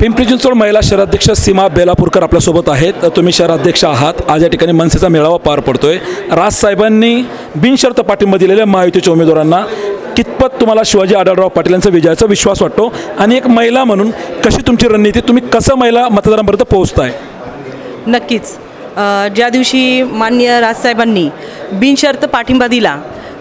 पिंपरी चिंचवड महिला शहराध्यक्ष सीमा बेलापूरकर आपल्यासोबत आहेत. तुम्ही शहराध्यक्ष आहात. आज या ठिकाणी मनसेचा मेळावा पार पडतोय. राजसाहेबांनी बिनशर्त पाठिंबा दिलेल्या महायुतीच्या उमेदवारांना कितपत तुम्हाला शिवाजी आढळराव पाटील यांचा विजयाचा विश्वास वाटतो? आणि एक महिला म्हणून कशी तुमची रणनीती? तुम्ही कसं महिला मतदारांपर्यंत पोहोचताय? नक्कीच. ज्या दिवशी मान्य राजसाहेबांनी बिनशर्त पाठिंबा दिला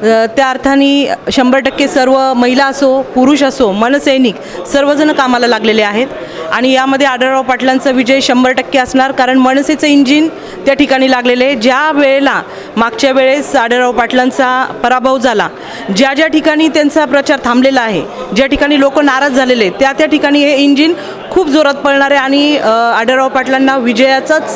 त्या अर्थाने शंभर टक्के सर्व महिला असो पुरुष असो मनसैनिक सर्वजण कामाला लागलेले आहेत आणि यामध्ये आढळराव पाटलांचा विजय शंभर टक्के असणार कारण मनसेचं इंजिन त्या ठिकाणी लागलेले आहे. ज्या वेळेला मागच्या वेळेस आढळराव पाटलांचा पराभव झाला ज्या ज्या ठिकाणी त्यांचा प्रचार थांबलेला आहे ज्या ठिकाणी लोक नाराज झालेले आहेत, त्या त्या ठिकाणी हे इंजिन खूप जोरात पळणार आहे आणि आढळराव पाटलांना विजयाचाच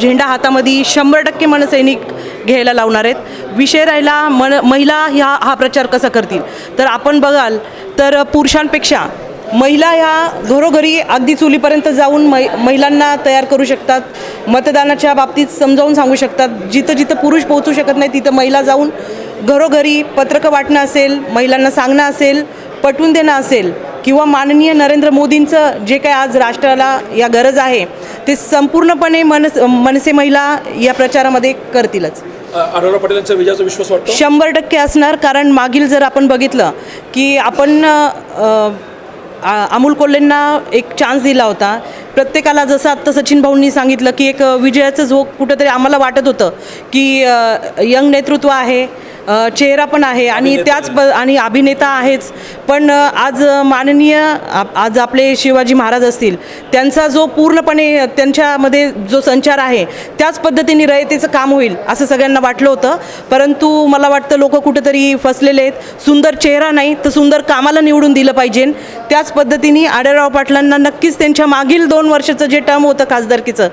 झेंडा हातामध्ये शंभर टक्के मनसैनिक घ्यायला लावणार आहेत. विषय राहिला मन महिला ह्या हा प्रचार कसा करतील? तर आपण बघाल तर पुरुषांपेक्षा महिला ह्या घरोघरी अगदी चुलीपर्यंत जाऊन मै महिलांना तयार करू शकतात. मतदानाच्या बाबतीत समजावून सांगू शकतात. जिथं जिथं पुरुष पोहोचू शकत नाही तिथं महिला जाऊन घरोघरी पत्रकं वाटणं असेल महिलांना सांगणं असेल पटवून देणं असेल किंवा माननीय नरेंद्र मोदींचं जे काय आज राष्ट्राला या गरज आहे ते संपूर्णपणे मनस मनसे महिला या प्रचारामध्ये करतीलच. आढळराव पाटील यांचा विजयाचा विश्वास वाटतो? शंभर टक्के असणार कारण मागील जर आपण बघितलं की आपण अमोल कोल्हेंना एक चान्स दिला होता. प्रत्येकाला जसं आत्ता सचिन भाऊंनी सांगितलं की एक विजयाचं जो कुठंतरी आम्हाला वाटत होतं की यंग नेतृत्व आहे चेहरा पण आहे आणि त्याच ब आणि अभिनेता आहेच. पण आज माननीय आज आपले शिवाजी महाराज असतील त्यांचा जो पूर्णपणे त्यांच्यामध्ये जो संचार आहे त्याच पद्धतीने रयतेचं काम होईल असं सगळ्यांना वाटलं होतं. परंतु मला वाटतं लोक कुठेतरी फसलेले आहेत. सुंदर चेहरा नाही तर सुंदर कामाला निवडून दिलं पाहिजे. त्याच पद्धतीने आढळराव पाटलांना नक्कीच त्यांच्या मागील दोन वर्षाचं जे टर्म होतं खासदारकीचं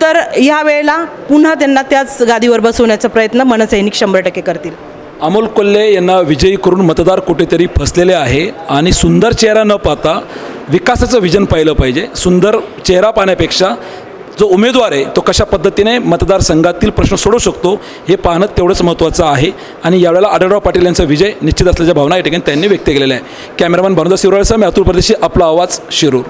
तर ह्या वेळेला पुन्हा त्यांना त्याच गादीवर बसवण्याचा प्रयत्न मनसैनिक शंभर टक्के करतील. अमोल कोल्हे यांना विजयी करून मतदार कुठेतरी फसलेले आहे आणि सुंदर चेहरा न पाहता विकासाचं विजन पाहिलं पाहिजे. सुंदर चेहरा पाहण्यापेक्षा जो उमेदवार आहे तो कशा पद्धतीने मतदारसंघातील प्रश्न सोडवू शकतो हे पाहणं तेवढंच महत्त्वाचं आहे. आणि यावेळेला आढळराव पाटील यांचा विजय निश्चित असल्याच्या भावना या ठिकाणी त्यांनी व्यक्त केलेल्या आहे कॅमेरामॅन भानुदास शिवराळसह मी अतुल परदेशी आपला आवाज शिरूर.